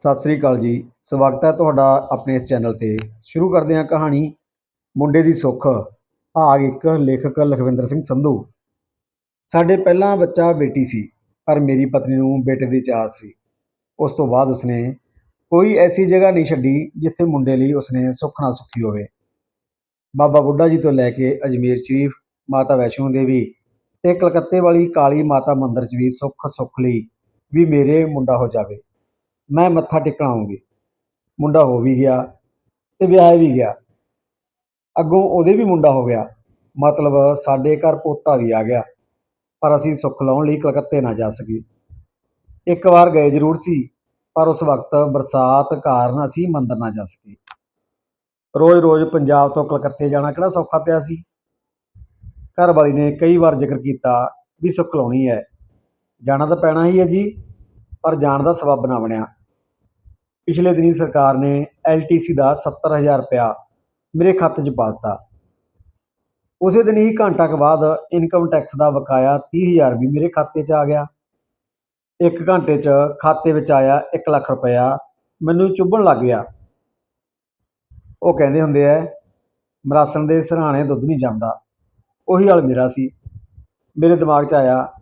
ਸਤਿ ਸ੍ਰੀ ਅਕਾਲ ਜੀ। ਸਵਾਗਤ ਹੈ ਤੁਹਾਡਾ ਆਪਣੇ ਇਸ ਚੈਨਲ ਤੇ। ਸ਼ੁਰੂ ਕਰਦੇ ਹਾਂ ਕਹਾਣੀ, ਮੁੰਡੇ ਦੀ ਸੁੱਖ ਭਾਗ ਇੱਕ ਲੇਖਕ ਲਖਵਿੰਦਰ ਸਿੰਘ ਸੰਧੂ। ਸਾਡੇ ਪਹਿਲਾਂ ਬੱਚਾ ਬੇਟੀ ਸੀ, ਪਰ ਮੇਰੀ ਪਤਨੀ ਨੂੰ ਬੇਟੇ ਦੀ ਚਾਹਤ ਸੀ। ਉਸ ਤੋਂ ਬਾਅਦ ਉਸਨੇ ਕੋਈ ਐਸੀ ਜਗ੍ਹਾ ਨਹੀਂ ਛੱਡੀ ਜਿੱਥੇ ਮੁੰਡੇ ਲਈ ਉਸਨੇ ਸੁੱਖ ਨਾ ਸੁੱਖੀ ਹੋਵੇ। ਬਾਬਾ ਬੁੱਢਾ ਜੀ ਤੋਂ ਲੈ ਕੇ ਅਜਮੇਰ ਸ਼ਰੀਫ, ਮਾਤਾ ਵੈਸ਼ਨੋ ਦੇਵੀ ਤੇ ਕਲਕੱਤੇ ਵਾਲੀ ਕਾਲੀ ਮਾਤਾ ਮੰਦਿਰ 'ਚ ਵੀ ਸੁੱਖ ਸੁੱਖ ਲਈ ਵੀ ਮੇਰੇ ਮੁੰਡਾ ਹੋ ਜਾਵੇ। ਮੈਂ ਮੱਥਾ ਟੇਕਣ ਆਉਂਗੀ ਮੁੰਡਾ ਹੋ ਵੀ ਗਿਆ ਤੇ ਵਿਆਹ ਵੀ ਗਿਆ। ਅੱਗੋਂ ਉਹਦੇ ਵੀ ਮੁੰਡਾ ਹੋ ਗਿਆ। ਮਤਲਬ ਸਾਡੇ ਘਰ ਪੋਤਾ ਵੀ ਆ ਗਿਆ। ਪਰ ਅਸੀਂ ਸੁੱਖ ਲਾਉਣ ਲਈ ਕਲਕੱਤੇ ਨਾ ਜਾ ਸਕੇ ਇੱਕ ਵਾਰ ਗਏ ਜ਼ਰੂਰ ਸੀ, ਪਰ ਉਸ ਵਕਤ ਬਰਸਾਤ ਕਾਰਨ ਅਸੀਂ ਮੰਦਰ ਨਾ ਜਾ ਸਕੇ ਰੋਜ਼-ਰੋਜ਼ ਪੰਜਾਬ ਤੋਂ ਕਲਕੱਤੇ ਜਾਣਾ ਕਿਹੜਾ ਸੌਖਾ ਪਿਆ ਸੀ? ਘਰ ਵਾਲੀ ਨੇ ਕਈ ਵਾਰ ਜ਼ਿਕਰ ਕੀਤਾ ਵੀ ਸੁੱਖ ਲਾਉਣੀ ਹੈ। ਜਾਣਾ ਤਾਂ ਪੈਣਾ ਹੀ ਹੈ ਜੀ, ਪਰ ਜਾਣ ਦਾ ਸਬੱਬ ਨਾ ਬਣਿਆ। ਪਿਛਲੇ ਦਿਨੀ ਸਰਕਾਰ ਨੇ ਐਲਟੀਸੀ ਦਾ 70000 ਰੁਪਇਆ ਮੇਰੇ ਖਾਤੇ 'ਚ ਪਾ ਦਿੱਤਾ। ਉਸੇ ਦਿਨ ਹੀ ਘੰਟਾ ਕੁ ਬਾਅਦ ਇਨਕਮ ਟੈਕਸ ਦਾ ਬਕਾਇਆ 30000 ਵੀ ਮੇਰੇ ਖਾਤੇ 'ਚ ਆ ਗਿਆ। ਇੱਕ ਘੰਟੇ 'ਚ ਖਾਤੇ ਵਿੱਚ ਆਇਆ 1 ਲੱਖ ਰੁਪਇਆ ਮੈਨੂੰ ਚੁੱਭਣ ਲੱਗ ਗਿਆ। ਉਹ ਕਹਿੰਦੇ ਹੁੰਦੇ ਐ ਮਰਾਸਣ ਦੇ ਸਿਰਹਾਣੇ ਦੁੱਧ ਨਹੀਂ ਜੰਮਦਾ। ਉਹੀ ਹਾਲ ਮੇਰਾ ਸੀ। ਮੇਰੇ ਦਿਮਾਗ 'ਚ ਆਇਆ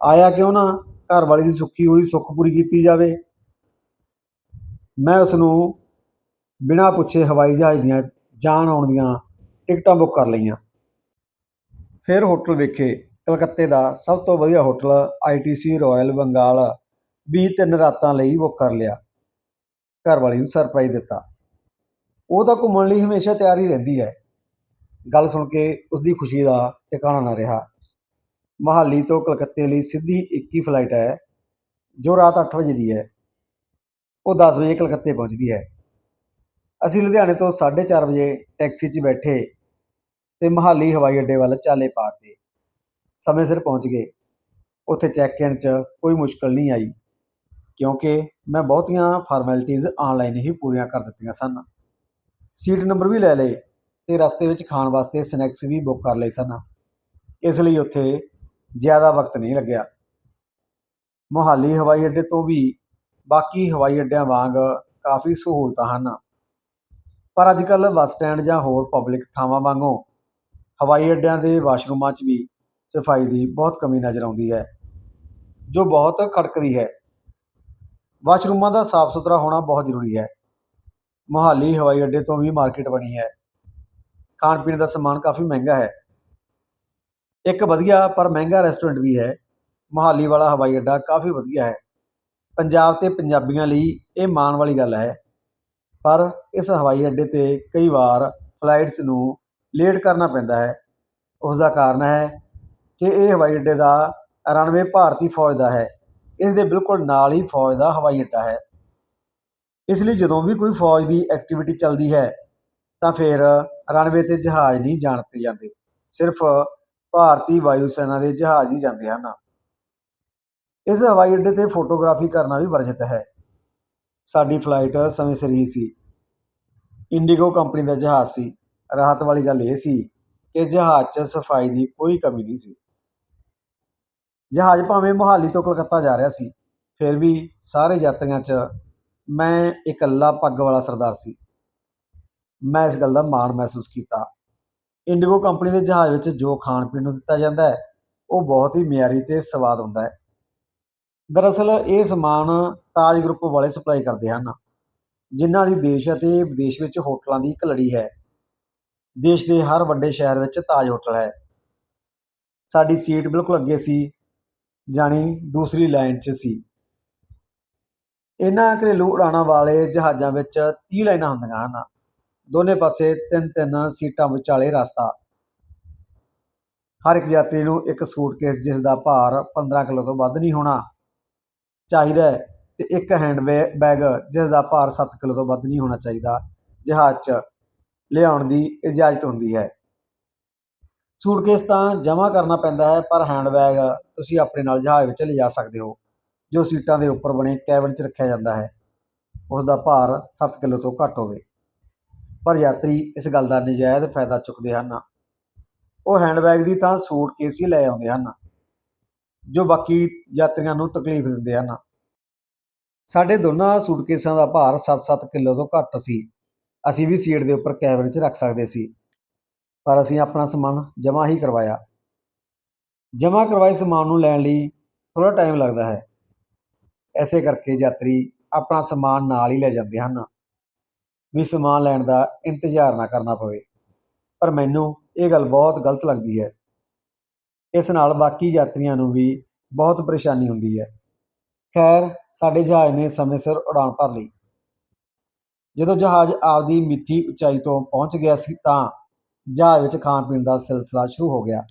ਆਇਆ ਕਿਉਂ ਨਾ? ਘਰ ਵਾਲੀ ਦੀ ਸੁੱਖੀ ਹੋਈ ਸੁੱਖ ਪੂਰੀ ਕੀਤੀ ਜਾਵੇ। ਮੈਂ ਉਸ ਨੂੰ ਬਿਨਾਂ ਪੁੱਛੇ ਹਵਾਈ ਜਹਾਜ਼ ਦੀਆਂ ਜਾਣ ਆਉਣ ਦੀਆਂ ਟਿਕਟਾਂ ਬੁੱਕ ਕਰ ਲਈਆਂ। ਫਿਰ ਹੋਟਲ ਵੇਖੇ ਕਲਕੱਤੇ ਦਾ ਸਭ ਤੋਂ ਵਧੀਆ ਹੋਟਲ ਆਈਟੀਸੀ ਰਾਇਲ ਬੰਗਾਲ ਵੀ ਤਿੰਨ ਰਾਤਾਂ ਲਈ ਬੁੱਕ ਕਰ ਲਿਆ। ਘਰ ਵਾਲੀ ਨੂੰ ਸਰਪ੍ਰਾਈਜ਼ ਦਿੱਤਾ। ਉਹ ਤਾਂ ਘੁੰਮਣ ਲਈ ਹਮੇਸ਼ਾ ਤਿਆਰ ਹੀ ਰਹਿੰਦੀ ਹੈ। ਗੱਲ ਸੁਣ ਕੇ ਉਸ ਦੀ ਖੁਸ਼ੀ ਦਾ ਟਿਕਾਣਾ ਨਾ ਰਿਹਾ। ਮਹਾਲੀ ਤੋਂ ਕਲਕੱਤੇ ਲਈ ਸਿੱਧੀ ਇੱਕ ਹੀ ਫਲਾਈਟ ਹੈ, ਜੋ ਰਾਤ 8 ਵਜੇ ਦੀ ਹੈ। ਉਹ 10 ਵਜੇ ਕਲਕੱਤੇ ਪਹੁੰਚਦੀ ਹੈ। ਅਸੀਂ ਲੁਧਿਆਣੇ ਤੋਂ 4:30 ਵਜੇ ਟੈਕਸੀ 'ਚ ਬੈਠੇ ਤੇ ਮਹਾਲੀ ਹਵਾਈ ਅੱਡੇ ਵੱਲ ਚਾਲੇ ਕੇ ਸਮੇਂ ਸਿਰ ਪਹੁੰਚ ਗਏ। ਉੱਥੇ ਚੈੱਕ ਇਨ 'ਚ ਕੋਈ ਮੁਸ਼ਕਲ ਨਹੀਂ ਆਈ, ਕਿਉਂਕਿ ਮੈਂ ਬਹੁਤੀਆਂ ਫਾਰਮੈਲਿਟੀਆਂ ਆਨਲਾਈਨ ਹੀ ਪੂਰੀਆਂ ਕਰ ਦਿੱਤੀਆਂ ਸਨ। ਸੀਟ ਨੰਬਰ ਵੀ ਲੈ ਲਏ ਤੇ ਰਸਤੇ ਵਿੱਚ ਖਾਣ ਵਾਸਤੇ ਸਨੈਕਸ ਵੀ ਬੁੱਕ ਕਰ ਲਏ ਸਨ। ਇਸ ਲਈ ਉੱਥੇ ਜ਼ਿਆਦਾ ਵਕਤ ਨਹੀਂ ਲੱਗਿਆ। ਮੋਹਾਲੀ ਹਵਾਈ ਅੱਡੇ ਤੋਂ ਵੀ ਬਾਕੀ ਹਵਾਈ ਅੱਡਿਆਂ ਵਾਂਗ ਕਾਫੀ ਸਹੂਲਤਾਂ ਹਨ। ਪਰ ਅੱਜ ਕੱਲ੍ਹ ਬੱਸ ਸਟੈਂਡ ਜਾਂ ਹੋਰ ਪਬਲਿਕ ਥਾਵਾਂ ਵਾਂਗੂ ਹਵਾਈ ਅੱਡਿਆਂ ਦੇ ਵਾਸ਼ਰੂਮਾਂ 'ਚ ਵੀ ਸਫ਼ਾਈ ਦੀ ਬਹੁਤ ਕਮੀ ਨਜ਼ਰ ਆਉਂਦੀ ਹੈ, ਜੋ ਬਹੁਤ ਖਟਕਦੀ ਹੈ। ਵਾਸ਼ਰੂਮਾਂ ਦਾ ਸਾਫ਼ ਸੁਥਰਾ ਹੋਣਾ ਬਹੁਤ ਜ਼ਰੂਰੀ ਹੈ। ਮੋਹਾਲੀ ਹਵਾਈ ਅੱਡੇ ਤੋਂ ਵੀ ਮਾਰਕੀਟ ਬਣੀ ਹੈ। ਖਾਣ ਪੀਣ ਦਾ ਸਮਾਨ ਕਾਫੀ ਮਹਿੰਗਾ ਹੈ। ਇੱਕ ਵਧੀਆ ਪਰ ਮਹਿੰਗਾ ਰੈਸਟੋਰੈਂਟ ਵੀ ਹੈ। ਮੋਹਾਲੀ ਵਾਲਾ ਹਵਾਈ ਅੱਡਾ ਕਾਫੀ ਵਧੀਆ ਹੈ। ਪੰਜਾਬ ਅਤੇ ਪੰਜਾਬੀਆਂ ਲਈ ਇਹ ਮਾਣ ਵਾਲੀ ਗੱਲ ਹੈ। ਪਰ ਇਸ ਹਵਾਈ ਅੱਡੇ ਤੇ ਕਈ ਵਾਰ ਫਲਾਈਟਸ ਨੂੰ ਲੇਟ ਕਰਨਾ ਪੈਂਦਾ ਹੈ। ਉਸ ਦਾ ਕਾਰਨ ਹੈ ਕਿ ਇਹ ਹਵਾਈ ਅੱਡੇ ਦਾ ਰਨਵੇ ਭਾਰਤੀ ਫੌਜ ਦਾ ਹੈ। ਇਸ ਦੇ ਬਿਲਕੁਲ ਨਾਲ ਹੀ ਫੌਜ ਦਾ ਹਵਾਈ ਅੱਡਾ ਹੈ। ਇਸ ਲਈ ਜਦੋਂ ਵੀ ਕੋਈ ਫੌਜ ਦੀ ਐਕਟੀਵਿਟੀ ਚੱਲਦੀ ਹੈ, ਤਾਂ ਫਿਰ ਰਨਵੇ ਤੇ ਜਹਾਜ਼ ਨਹੀਂ ਜਾਣ ਦਿੱਤੇ ਜਾਂਦੇ। ਸਿਰਫ ਭਾਰਤੀ ਵਾਯੂ ਸੈਨਾ ਦੇ ਜਹਾਜ਼ ਹੀ ਜਾਂਦੇ ਹਨ। ਇਸ ਹਵਾਈ ਅੱਡੇ ਤੇ ਫੋਟੋਗ੍ਰਾਫੀ ਕਰਨਾ ਵੀ ਵਰਜਿਤ ਹੈ। ਸਾਡੀ ਫਲਾਈਟ ਸਮੇਂ ਸਿਰ ਹੀ ਸੀ। ਇੰਡੀਗੋ ਕੰਪਨੀ ਦਾ ਜਹਾਜ਼ ਸੀ। ਰਾਹਤ ਵਾਲੀ ਗੱਲ ਇਹ ਸੀ ਕਿ ਜਹਾਜ਼ 'ਚ ਸਫ਼ਾਈ ਦੀ ਕੋਈ ਕਮੀ ਨਹੀਂ ਸੀ। ਜਹਾਜ਼ ਭਾਵੇਂ ਮੋਹਾਲੀ ਤੋਂ ਕਲਕੱਤਾ ਜਾ ਰਿਹਾ ਸੀ, ਫਿਰ ਵੀ ਸਾਰੇ ਯਾਤਰੀਆਂ 'ਚ ਮੈਂ ਇਕੱਲਾ ਪੱਗ ਵਾਲਾ ਸਰਦਾਰ ਸੀ। ਮੈਂ ਇਸ ਗੱਲ ਦਾ ਮਾਣ ਮਹਿਸੂਸ ਕੀਤਾ। ਇੰਡੀਗੋ ਕੰਪਨੀ ਦੇ ਜਹਾਜ਼ ਵਿੱਚ ਜੋ ਖਾਣ ਪੀਣ ਨੂੰ ਦਿੱਤਾ ਜਾਂਦਾ ਹੈ, ਉਹ ਬਹੁਤ ਹੀ ਮਿਆਰੀ ਤੇ ਸਵਾਦ ਹੁੰਦਾ ਹੈ। ਦਰਅਸਲ ਇਹ ਸਮਾਨ ਤਾਜ ਗਰੁੱਪ ਵਾਲੇ ਸਪਲਾਈ ਕਰਦੇ ਹਨ, ਜਿਨ੍ਹਾਂ ਦੀ ਦੇਸ਼ ਅਤੇ ਵਿਦੇਸ਼ ਵਿੱਚ ਹੋਟਲਾਂ ਦੀ ਇੱਕ ਲੜੀ ਹੈ। ਦੇਸ਼ ਦੇ ਹਰ ਵੱਡੇ ਸ਼ਹਿਰ ਵਿੱਚ ਤਾਜ ਹੋਟਲ ਹੈ। ਸਾਡੀ ਸੀਟ ਬਿਲਕੁਲ ਅੱਗੇ ਸੀ, ਜਾਣੀ ਦੂਸਰੀ ਲਾਈਨ 'ਚ ਸੀ। ਇਹਨਾਂ ਘਰੇਲੂ ਉਡਾਣਾਂ ਵਾਲੇ ਜਹਾਜ਼ਾਂ ਵਿੱਚ 30 ਲਾਈਨਾਂ ਹੁੰਦੀਆਂ ਹਨ। ਦੋਨੇ ਪਾਸੇ ਤਿੰਨ ਤਿੰਨ ਸੀਟਾਂ ਵਿਚਾਲੇ ਰਸਤਾ। ਹਰ ਇੱਕ ਯਾਤਰੀ ਨੂੰ ਇੱਕ ਸੂਟਕੇਸ ਜਿਸ ਦਾ ਭਾਰ 15 ਕਿਲੋ ਤੋਂ ਵੱਧ ਨਹੀਂ ਹੋਣਾ। ਚਾਹੀਦਾ ਹੈ ਤੇ ਇੱਕ ਹੈਂਡ ਬੈਗ ਜਿਸ ਦਾ ਭਾਰ ਸੱਤ ਕਿਲੋ ਤੋਂ ਵੱਧ ਨਹੀਂ ਹੋਣਾ ਚਾਹੀਦਾ, ਜਹਾਜ਼ 'ਚ ਲਿਆਉਣ ਦੀ ਇਜਾਜ਼ਤ ਹੁੰਦੀ ਹੈ। ਸੂਟਕੇਸ ਤਾਂ ਜਮ੍ਹਾਂ ਕਰਨਾ ਪੈਂਦਾ ਹੈ, ਪਰ ਹੈਂਡ ਬੈਗ ਤੁਸੀਂ ਆਪਣੇ ਨਾਲ ਜਹਾਜ਼ ਵਿੱਚ ਲਿਜਾ ਸਕਦੇ ਹੋ, ਜੋ ਸੀਟਾਂ ਦੇ ਉੱਪਰ ਬਣੇ ਕੈਬਨ 'ਚ ਰੱਖਿਆ ਜਾਂਦਾ ਹੈ। ਉਸ ਦਾ ਭਾਰ 7 ਕਿਲੋ ਤੋਂ ਘੱਟ ਹੋਵੇ। ਪਰ ਯਾਤਰੀ ਇਸ ਗੱਲ ਦਾ ਨਜਾਇਜ਼ ਫਾਇਦਾ ਚੁੱਕਦੇ ਹਨ। ਉਹ ਹੈਂਡਬੈਗ ਦੀ ਤਾਂ ਸੂਟਕੇਸ ਹੀ ਲੈ ਆਉਂਦੇ ਹਨ। ਜੋ ਬਾਕੀ ਯਾਤਰੀਆਂ ਨੂੰ ਤਕਲੀਫ ਦਿੰਦੇ ਹਨ। ਸਾਡੇ ਦੋਨਾਂ ਸੂਟਕੇਸਾਂ ਦਾ ਭਾਰ 7-7 ਕਿਲੋ ਤੋਂ ਘੱਟ ਸੀ। ਅਸੀਂ ਵੀ ਸੀਟ ਦੇ ਉੱਪਰ ਕੈਬਨ 'ਚ ਰੱਖ ਸਕਦੇ ਸੀ। ਪਰ ਅਸੀਂ ਆਪਣਾ ਸਮਾਨ ਜਮ੍ਹਾਂ ਹੀ ਕਰਵਾਇਆ। ਜਮ੍ਹਾਂ ਕਰਵਾਏ ਸਮਾਨ ਨੂੰ ਲੈਣ ਲਈ ਥੋੜ੍ਹਾ ਟਾਈਮ ਲੱਗਦਾ ਹੈ। ਐਸੇ ਕਰਕੇ ਯਾਤਰੀ ਆਪਣਾ ਸਮਾਨ ਨਾਲ ਹੀ ਲੈ ਜਾਂਦੇ ਹਨ। ਵੀ ਸਮਾਨ ਲੈਣ ਦਾ ਇੰਤਜ਼ਾਰ ਨਾ ਕਰਨਾ ਪਵੇ। ਪਰ ਮੈਨੂੰ ਇਹ ਗੱਲ ਬਹੁਤ ਗਲਤ ਲੱਗਦੀ ਹੈ। ਇਸ ਨਾਲ ਬਾਕੀ ਯਾਤਰੀਆਂ ਨੂੰ ਵੀ ਬਹੁਤ ਪਰੇਸ਼ਾਨੀ ਹੁੰਦੀ ਹੈ। ਖੈਰ, ਸਾਡੇ ਜਹਾਜ਼ ਨੇ ਸਮੇਂ ਸਿਰ ਉਡਾਨ ਭਰ ਲਈ। ਜਦੋਂ ਜਹਾਜ਼ ਆਪਦੀ ਮਿੱਥੀ ਉਚਾਈ ਤੋਂ ਪਹੁੰਚ ਗਿਆ ਸੀ ਤਾਂ ਜਹਾਜ਼ ਵਿੱਚ ਖਾਣ ਪੀਣ ਦਾ ਸਿਲਸਿਲਾ ਸ਼ੁਰੂ ਹੋ ਗਿਆ।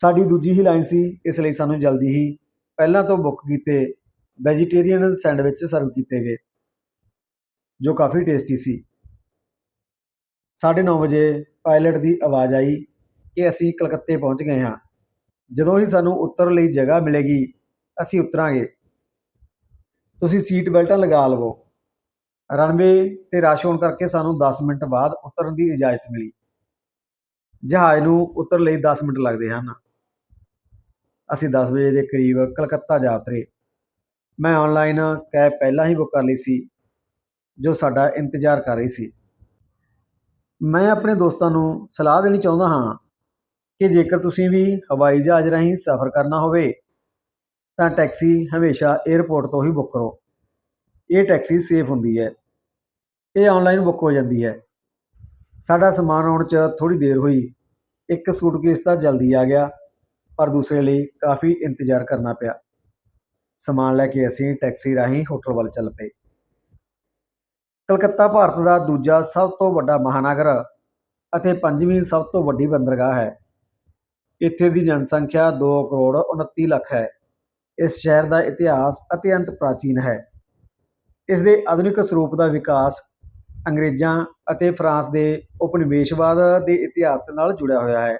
ਸਾਡੀ ਦੂਜੀ ਹੀ ਲਾਈਨ ਸੀ, ਇਸ ਲਈ ਸਾਨੂੰ ਜਲਦੀ ਹੀ ਪਹਿਲਾਂ ਤੋਂ ਬੁੱਕ ਕੀਤੇ ਵੈਜੀਟੇਰੀਅਨ ਸੈਂਡਵਿਚ ਸਰਵ ਕੀਤੇ ਗਏ, ਜੋ ਕਾਫੀ ਟੇਸਟੀ ਸੀ। 9:30 ਵਜੇ ਪਾਇਲਟ ਦੀ ਆਵਾਜ਼ ਆਈ। ਕਿ ਅਸੀਂ ਕਲਕੱਤੇ ਪਹੁੰਚ ਗਏ ਹਾਂ। ਜਦੋਂ ਹੀ ਸਾਨੂੰ ਉਤਰਨ ਲਈ ਜਗ੍ਹਾ ਮਿਲੇਗੀ, ਅਸੀਂ ਉਤਰਾਂਗੇ। ਤੁਸੀਂ ਸੀਟ ਬੈਲਟਾਂ ਲਗਾ ਲਵੋ। ਰਨਵੇ ਤੇ ਰਸ਼ ਹੋਣ ਕਰਕੇ ਸਾਨੂੰ 10 ਮਿੰਟ ਬਾਅਦ ਉਤਰਨ ਦੀ ਇਜਾਜ਼ਤ ਮਿਲੀ। ਜਹਾਜ਼ ਨੂੰ ਉਤਰਨ ਲਈ 10 ਮਿੰਟ ਲੱਗਦੇ ਹਨ। ਅਸੀਂ 10 ਵਜੇ ਦੇ ਕਰੀਬ ਕਲਕੱਤਾ ਜਾ ਉਤਰੇ। ਮੈਂ ਆਨਲਾਈਨ ਕੈਬ ਪਹਿਲਾਂ ਹੀ ਬੁੱਕ ਕਰ ਲਈ ਸੀ, ਜੋ ਸਾਡਾ ਇੰਤਜ਼ਾਰ ਕਰ ਰਹੀ ਸੀ। ਮੈਂ ਆਪਣੇ ਦੋਸਤਾਂ ਨੂੰ ਸਲਾਹ ਦੇਣੀ ਚਾਹੁੰਦਾ ਹਾਂ ਕਿ ਜੇਕਰ ਤੁਸੀਂ ਵੀ ਹਵਾਈ ਜਹਾਜ਼ ਰਾਹੀਂ ਸਫ਼ਰ ਕਰਨਾ ਹੋਵੇ, ਤਾਂ ਟੈਕਸੀ ਹਮੇਸ਼ਾ 에ਅਰਪੋਰਟ ਤੋਂ ਹੀ ਬੁੱਕ ਕਰੋ। ਇਹ ਟੈਕਸੀ ਸੇਫ ਹੁੰਦੀ ਹੈ। ਇਹ ਆਨਲਾਈਨ ਬੁੱਕ ਹੋ ਜਾਂਦੀ ਹੈ। ਸਾਡਾ ਸਮਾਨ ਆਉਣ 'ਚ ਥੋੜੀ ਦੇਰ ਹੋਈ। ਇੱਕ ਸੂਟਕੇਸ ਤਾਂ ਜਲਦੀ ਆ ਗਿਆ, ਪਰ ਦੂਸਰੇ ਲਈ ਕਾਫੀ ਇੰਤਜ਼ਾਰ ਕਰਨਾ ਪਿਆ। ਸਮਾਨ ਲੈ ਕੇ ਅਸੀਂ ਟੈਕਸੀ ਰਾਹੀਂ ਹੋਟਲ ਵੱਲ ਚੱਲ ਪਏ। ਕਲਕੱਤਾ ਭਾਰਤ ਦਾ ਦੂਜਾ ਸਭ ਤੋਂ ਵੱਡਾ ਮਹਾਨਗਰ ਅਤੇ ਪੰਜਵੀਂ ਸਭ ਤੋਂ ਵੱਡੀ ਬੰਦਰਗਾਹ ਹੈ। ਇੱਥੇ ਦੀ ਜਨਸੰਖਿਆ 2 ਕਰੋੜ 29 ਲੱਖ ਹੈ। ਇਸ ਸ਼ਹਿਰ ਦਾ ਇਤਿਹਾਸ ਅਤਿਅੰਤ ਪ੍ਰਾਚੀਨ ਹੈ। ਇਸ ਦੇ ਆਧੁਨਿਕ ਸਰੂਪ ਦਾ ਵਿਕਾਸ ਅੰਗਰੇਜ਼ਾਂ ਅਤੇ ਫਰਾਂਸ ਦੇ ਉਪਨਿਵੇਸ਼ਵਾਦ ਦੇ ਇਤਿਹਾਸ ਨਾਲ ਜੁੜਿਆ ਹੋਇਆ ਹੈ।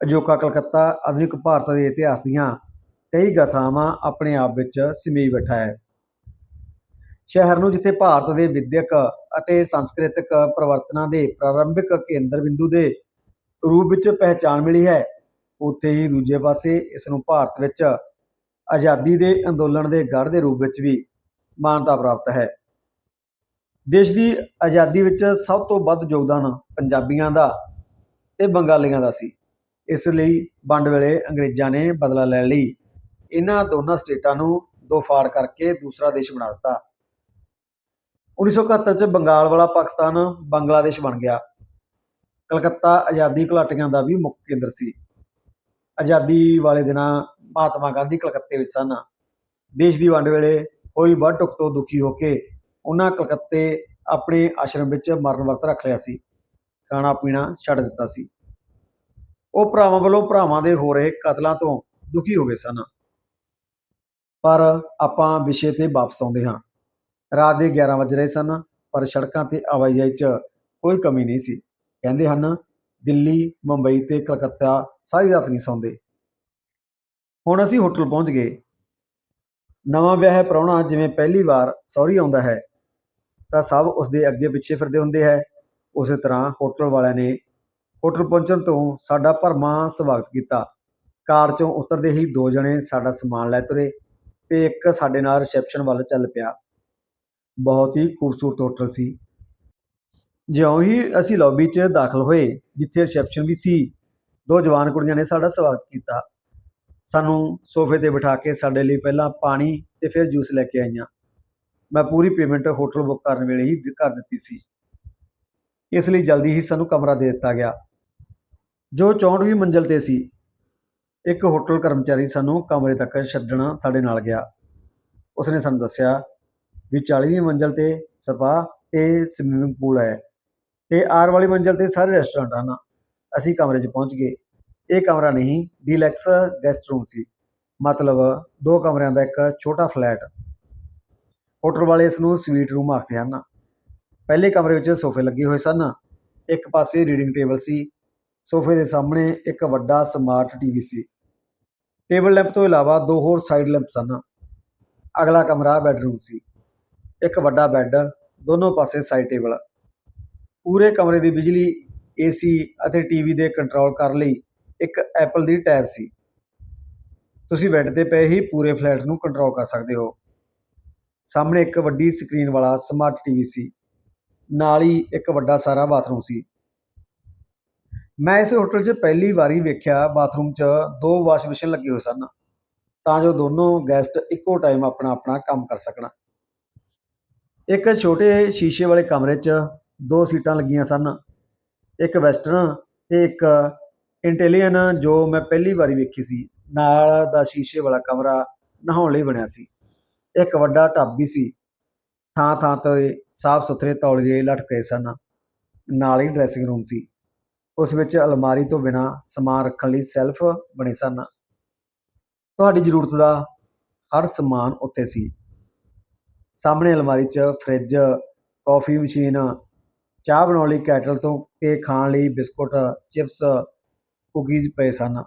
ਅਜੋਕਾ ਕਲਕੱਤਾ ਆਧੁਨਿਕ ਭਾਰਤ ਦੇ ਇਤਿਹਾਸ ਦੀਆਂ ਕਈ ਗਾਥਾਵਾਂ ਆਪਣੇ ਆਪ ਵਿੱਚ ਸਮੇਈ ਬੈਠਾ ਹੈ। ਸ਼ਹਿਰ ਨੂੰ ਜਿੱਥੇ ਭਾਰਤ ਦੇ ਵਿਦਿਅਕ ਅਤੇ ਸੰਸਕ੍ਰਿਤਕ ਪਰਿਵਰਤਨਾਂ ਦੇ ਪ੍ਰਾਰੰਭਿਕ ਕੇਂਦਰ ਬਿੰਦੂ ਦੇ ਰੂਪ ਵਿੱਚ ਪਹਿਚਾਣ ਮਿਲੀ ਹੈ। ਉੱਥੇ ਹੀ ਦੂਜੇ ਪਾਸੇ ਇਸ ਨੂੰ ਭਾਰਤ ਵਿੱਚ ਆਜ਼ਾਦੀ ਦੇ ਅੰਦੋਲਨ ਦੇ ਗੜ੍ਹ ਦੇ ਰੂਪ ਵਿੱਚ ਵੀ ਮਾਨਤਾ ਪ੍ਰਾਪਤ ਹੈ। ਦੇਸ਼ ਦੀ ਆਜ਼ਾਦੀ ਵਿੱਚ ਸਭ ਤੋਂ ਵੱਧ ਯੋਗਦਾਨ ਪੰਜਾਬੀਆਂ ਦਾ ਤੇ ਬੰਗਾਲੀਆਂ ਦਾ ਸੀ। ਇਸ ਲਈ ਵੰਡ ਵੇਲੇ ਅੰਗਰੇਜ਼ਾਂ ਨੇ ਬਦਲਾ ਲੈਣ ਲਈ ਇਹਨਾਂ ਦੋਨਾਂ ਸਟੇਟਾਂ ਨੂੰ ਦੋ ਫਾੜ ਕਰਕੇ ਦੂਸਰਾ ਦੇਸ਼ ਬਣਾ ਦਿੱਤਾ। 1971 ਚ ਬੰਗਾਲ ਵਾਲਾ ਪਾਕਿਸਤਾਨ ਬੰਗਲਾਦੇਸ਼ ਬਣ ਗਿਆ। ਕਲਕੱਤਾ ਆਜ਼ਾਦੀ ਘੁਲਾਟੀਆਂ ਦਾ ਵੀ ਮੁੱਖ ਕੇਂਦਰ ਸੀ। ਆਜ਼ਾਦੀ ਵਾਲੇ ਦਿਨਾਂ ਮਹਾਤਮਾ ਗਾਂਧੀ ਕਲਕੱਤੇ ਵਿੱਚ ਸਨ। ਦੇਸ਼ ਦੀ ਵੰਡ ਵੇਲੇ ਹੋਈ ਵੱਢ ਟੁੱਕ ਤੋਂ ਦੁਖੀ ਹੋ ਕੇ ਉਹਨਾਂ ਕਲਕੱਤੇ ਆਪਣੇ ਆਸ਼ਰਮ ਵਿੱਚ ਮਰਨ ਵਰਤ ਰੱਖ ਲਿਆ ਸੀ। ਖਾਣਾ ਪੀਣਾ ਛੱਡ ਦਿੱਤਾ ਸੀ। ਉਹ ਭਰਾਵਾਂ ਵੱਲੋਂ ਭਰਾਵਾਂ ਦੇ ਹੋ ਰਹੇ ਕਤਲਾਂ ਤੋਂ ਦੁਖੀ ਹੋ ਗਏ ਸਨ। ਪਰ ਆਪਾਂ ਵਿਸ਼ੇ ਤੇ ਵਾਪਸ ਆਉਂਦੇ ਹਾਂ। ਰਾਤ ਦੇ 11 ਵਜ ਰਹੇ ਸਨ, ਪਰ ਸੜਕਾਂ ਤੇ ਆਵਾਜਾਈ 'ਚ ਕੋਈ ਕਮੀ ਨਹੀਂ ਸੀ। ਕਹਿੰਦੇ ਹਨ, ਦਿੱਲੀ, ਮੁੰਬਈ ਤੇ ਕਲਕੱਤਾ ਸਾਰੀ ਰਾਤ ਨਹੀਂ ਸੌਂਦੇ। ਹੁਣ ਅਸੀਂ ਹੋਟਲ ਪਹੁੰਚ ਗਏ। ਨਵਾਂ ਵਿਆਹਿਆ ਪ੍ਰਾਹੁਣਾ, ਜਿਵੇਂ ਪਹਿਲੀ ਵਾਰ ਸਹੁਰੀ ਆਉਂਦਾ ਹੈ, ਤਾਂ ਸਭ ਉਸ ਦੇ ਅੱਗੇ ਪਿੱਛੇ ਫਿਰਦੇ ਹੁੰਦੇ ਹੈ। ਉਸੇ ਤਰ੍ਹਾਂ ਹੋਟਲ ਵਾਲਿਆਂ ਨੇ ਹੋਟਲ ਪਹੁੰਚਣ ਤੋਂ ਸਾਡਾ ਭਰਮਾ ਸਵਾਗਤ ਕੀਤਾ। ਕਾਰ ਚੋਂ ਉਤਰਦੇ ਹੀ ਦੋ ਜਣੇ ਸਾਡਾ ਸਮਾਨ ਲੈ ਤੁਰੇ ਤੇ ਇੱਕ ਸਾਡੇ ਨਾਲ ਰਿਸੈਪਸ਼ਨ ਵੱਲ ਚੱਲ ਪਿਆ। ਬਹੁਤ ਹੀ ਖੂਬਸੂਰਤ ਹੋਟਲ ਸੀ। ਜਿਉਂ ਹੀ ਅਸੀਂ ਲੌਬੀ 'ਚ ਦਾਖਲ ਹੋਏ, ਜਿੱਥੇ ਰਿਸੈਪਸ਼ਨ ਵੀ ਸੀ, ਦੋ ਜਵਾਨ ਕੁੜੀਆਂ ਨੇ ਸਾਡਾ ਸਵਾਗਤ ਕੀਤਾ। ਸਾਨੂੰ ਸੋਫੇ ਤੇ ਬਿਠਾ ਕੇ ਸਾਡੇ ਲਈ ਪਹਿਲਾਂ ਪਾਣੀ ਤੇ ਫਿਰ ਜੂਸ ਲੈ ਕੇ ਆਈਆਂ। ਮੈਂ ਪੂਰੀ ਪੇਮੈਂਟ ਹੋਟਲ ਬੁੱਕ ਕਰਨ ਵੇਲੇ ਹੀ ਕਰ ਦਿੱਤੀ ਸੀ। ਇਸ ਲਈ ਜਲਦੀ ਹੀ ਸਾਨੂੰ ਕਮਰਾ ਦੇ ਦਿੱਤਾ ਗਿਆ। ਜੋ 64ਵੀਂ ਮੰਜ਼ਲ ਤੇ ਸੀ, ਇੱਕ ਹੋਟਲ ਕਰਮਚਾਰੀ ਸਾਨੂੰ ਕਮਰੇ ਤੱਕ ਛੱਡਣਾ ਸਾਡੇ ਨਾਲ ਗਿਆ। ਉਸਨੇ ਸਾਨੂੰ ਦੱਸਿਆ ਵੀ 40ਵੀਂ ਮੰਜ਼ਲ ਤੇ ਸਪਾ ਤੇ ਸਵਿਮਿੰਗ ਪੂਲ ਹੈ। ਤੇ ਆਰ ਵਾਲੀ ਮੰਜ਼ਲ ਤੇ ਸਾਰੇ ਰੈਸਟੋਰੈਂਟ ਹਨ ਅਸੀਂ ਕਮਰੇ 'ਚ ਪਹੁੰਚ ਗਏ। ਇਹ ਕਮਰਾ ਨਹੀਂ ਡੀਲੈਕਸ ਗੈਸਟ ਰੂਮ ਸੀ। ਮਤਲਬ ਦੋ ਕਮਰਿਆਂ ਦਾ ਇੱਕ ਛੋਟਾ ਫਲੈਟ ਹੋਟਲ ਵਾਲੇ ਇਸ ਨੂੰ ਸਵੀਟ ਰੂਮ ਆਖਦੇ ਹਨ। ਪਹਿਲੇ ਕਮਰੇ ਵਿੱਚ ਸੋਫੇ ਲੱਗੇ ਹੋਏ ਸਨ। ਇੱਕ ਪਾਸੇ ਰੀਡਿੰਗ ਟੇਬਲ ਸੀ। ਸੋਫੇ ਦੇ ਸਾਹਮਣੇ ਇੱਕ ਵੱਡਾ ਸਮਾਰਟ ਟੀਵੀ ਸੀ। ਟੇਬਲ ਲੈਂਪ ਤੋਂ ਇਲਾਵਾ ਦੋ ਹੋਰ ਸਾਈਡ ਲੈਂਪ ਸਨ। ਅਗਲਾ ਕਮਰਾ ਬੈੱਡਰੂਮ ਸੀ। ਇੱਕ ਵੱਡਾ ਬੈੱਡ ਦੋਨੋਂ ਪਾਸੇ ਸਾਈਡ ਟੇਬਲ ਪੂਰੇ ਕਮਰੇ ਦੀ ਬਿਜਲੀ ਏਸੀ ਅਤੇ ਟੀਵੀ ਦੇ ਕੰਟਰੋਲ ਕਰਨ ਲਈ ਇੱਕ ਐਪਲ ਦੀ ਟੈਬ ਸੀ। ਤੁਸੀਂ ਬੈੱਡ ਤੇ ਪਏ ਹੀ ਪੂਰੇ ਫਲੈਟ ਨੂੰ ਕੰਟਰੋਲ ਕਰ ਸਕਦੇ ਹੋ। ਸਾਹਮਣੇ ਇੱਕ ਵੱਡੀ ਸਕਰੀਨ ਵਾਲਾ ਸਮਾਰਟ ਟੀਵੀ ਸੀ। ਨਾਲ ਹੀ ਇੱਕ ਵੱਡਾ ਸਾਰਾ ਬਾਥਰੂਮ ਸੀ। ਮੈਂ ਇਸ ਹੋਟਲ 'ਚ ਪਹਿਲੀ ਵਾਰੀ ਵੇਖਿਆ ਬਾਥਰੂਮ 'ਚ ਦੋ ਵਾਸ਼ ਮਸ਼ੀਨ ਲੱਗੇ ਹੋਏ ਸਨ, ਤਾਂ ਜੋ ਦੋਨੋਂ ਗੈਸਟ ਇੱਕੋ ਟਾਈਮ ਆਪਣਾ ਆਪਣਾ ਕੰਮ ਕਰ ਸਕਣ। ਇੱਕ ਛੋਟੇ ਸ਼ੀਸ਼ੇ ਵਾਲੇ ਕਮਰੇ 'ਚ ਦੋ ਸੀਟਾਂ ਲੱਗੀਆਂ ਸਨ। ਇੱਕ ਵੈਸਟਰਨ ਅਤੇ ਇੱਕ ਇੰਟੈਲੀਅਨ ਜੋ ਮੈਂ ਪਹਿਲੀ ਵਾਰੀ ਵੇਖੀ ਸੀ। ਨਾਲ ਦਾ ਸ਼ੀਸ਼ੇ ਵਾਲਾ ਕਮਰਾ ਨਹਾਉਣ ਲਈ ਬਣਿਆ ਸੀ। ਇੱਕ ਵੱਡਾ ਟੱਬ ਵੀ ਸੀ। ਥਾਂ ਥਾਂ ਤੇ ਸਾਫ਼ ਸੁਥਰੇ ਤੌਲੀਏ ਲਟਕੇ ਸਨ। ਨਾਲ ਹੀ ਡਰੈਸਿੰਗ ਰੂਮ ਸੀ। ਉਸ ਵਿੱਚ ਅਲਮਾਰੀ ਤੋਂ ਬਿਨਾਂ ਸਮਾਨ ਰੱਖਣ ਲਈ ਸੈਲਫ ਬਣੇ ਸਨ। ਤੁਹਾਡੀ ਜ਼ਰੂਰਤ ਦਾ ਹਰ ਸਮਾਨ ਉੱਥੇ ਸੀ। ਸਾਹਮਣੇ ਅਲਮਾਰੀ 'ਚ ਫਰਿੱਜ, ਕੌਫੀ ਮਸ਼ੀਨ ਚਾਹ ਬਣਾਉਣ ਲਈ ਕੈਟਲ ਤੋਂ ਤੇ ਖਾਣ ਲਈ ਬਿਸਕੁਟ, ਚਿਪਸ, ਕੁਕੀਜ਼ ਪਏ ਸਨ।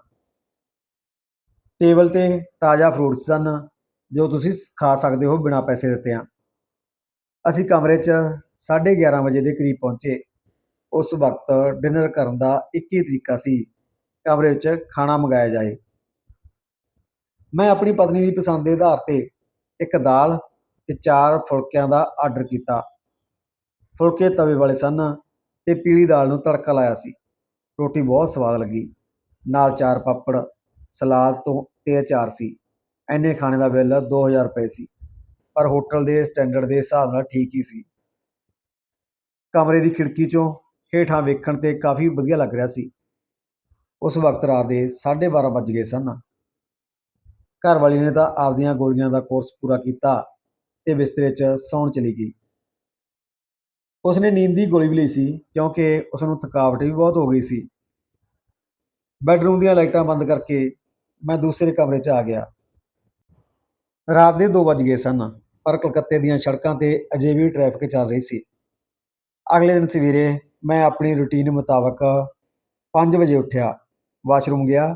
ਟੇਬਲ ਤੇ ਤਾਜ਼ਾ ਫਰੂਟਸ ਸਨ, ਜੋ ਤੁਸੀਂ ਖਾ ਸਕਦੇ ਹੋ ਬਿਨਾਂ ਪੈਸੇ ਦਿੱਤਿਆਂ ਅਸੀਂ ਕਮਰੇ 'ਚ 11:30 ਵਜੇ ਦੇ ਕਰੀਬ ਪਹੁੰਚੇ। ਉਸ ਵਕਤ ਡਿਨਰ ਕਰਨ ਦਾ ਇੱਕ ਹੀ ਤਰੀਕਾ ਸੀ। ਕਮਰੇ ਵਿੱਚ ਖਾਣਾ ਮੰਗਾਇਆ ਜਾਏ। ਮੈਂ ਆਪਣੀ ਪਤਨੀ ਦੀ ਪਸੰਦ ਦੇ ਆਧਾਰ ਤੇ ਇੱਕ ਦਾਲ ਤੇ ਚਾਰ ਫੁਲਕਿਆਂ ਦਾ ਆਰਡਰ ਕੀਤਾ। ਫੁਲਕੇ ਤਵੇ ਵਾਲੇ ਸਨ ਤੇ ਪੀਲੀ ਦਾਲ ਨੂੰ ਤੜਕਾ ਲਾਇਆ ਸੀ। ਰੋਟੀ ਬਹੁਤ ਸਵਾਦ ਲੱਗੀ। ਨਾਲ ਚਾਰ ਪਾਪੜ, ਸਲਾਦ ਤੋਂ ਤੇ ਅਚਾਰ ਸੀ। ਐਨੇ ਖਾਣੇ ਦਾ ਬਿੱਲ 2000 ਰੁਪਏ ਸੀ, ਪਰ ਹੋਟਲ ਦੇ ਸਟੈਂਡਰਡ ਦੇ ਹਿਸਾਬ ਨਾਲ ਠੀਕ ਹੀ ਸੀ। ਕਮਰੇ ਦੀ ਖਿੜਕੀ ਚੋਂ ਹੇਠਾਂ ਵੇਖਣ ਤੇ ਕਾਫੀ ਵਧੀਆ ਲੱਗ ਰਿਹਾ ਸੀ। ਉਸ ਵਕਤ ਰਾਤ ਦੇ 12:30 ਵੱਜ ਗਏ ਸਨ। ਘਰ ਵਾਲੀ ਨੇ ਤਾਂ ਆਪਦੀਆਂ ਗੋਲੀਆਂ ਦਾ ਕੋਰਸ ਪੂਰਾ ਕੀਤਾ ਤੇ ਬਿਸਤਰੇ 'ਚ ਸੌਣ ਚਲੀ ਗਈ। ਉਸਨੇ ਨੀਂਦ ਦੀ ਗੋਲੀ ਵੀ ਲਈ ਸੀ, ਕਿਉਂਕਿ ਉਸ ਨੂੰ ਥਕਾਵਟ ਵੀ ਬਹੁਤ ਹੋ ਗਈ ਸੀ। ਬੈੱਡਰੂਮ ਦੀਆਂ ਲਾਈਟਾਂ ਬੰਦ ਕਰਕੇ ਮੈਂ ਦੂਸਰੇ ਕਮਰੇ 'ਚ ਆ ਗਿਆ। ਰਾਤ ਦੇ 2 ਵੱਜ ਗਏ ਸਨ, ਪਰ ਕਲਕੱਤੇ ਦੀਆਂ ਸੜਕਾਂ ਤੇ ਅਜੇ ਵੀ ਟ੍ਰੈਫਿਕ ਚੱਲ ਰਹੀ ਸੀ। ਅਗਲੇ ਦਿਨ ਸਵੇਰੇ ਮੈਂ ਆਪਣੀ ਰੁਟੀਨ ਮੁਤਾਬਕ 5 ਵਜੇ ਉੱਠਿਆ ਵਾਸ਼ਰੂਮ ਗਿਆ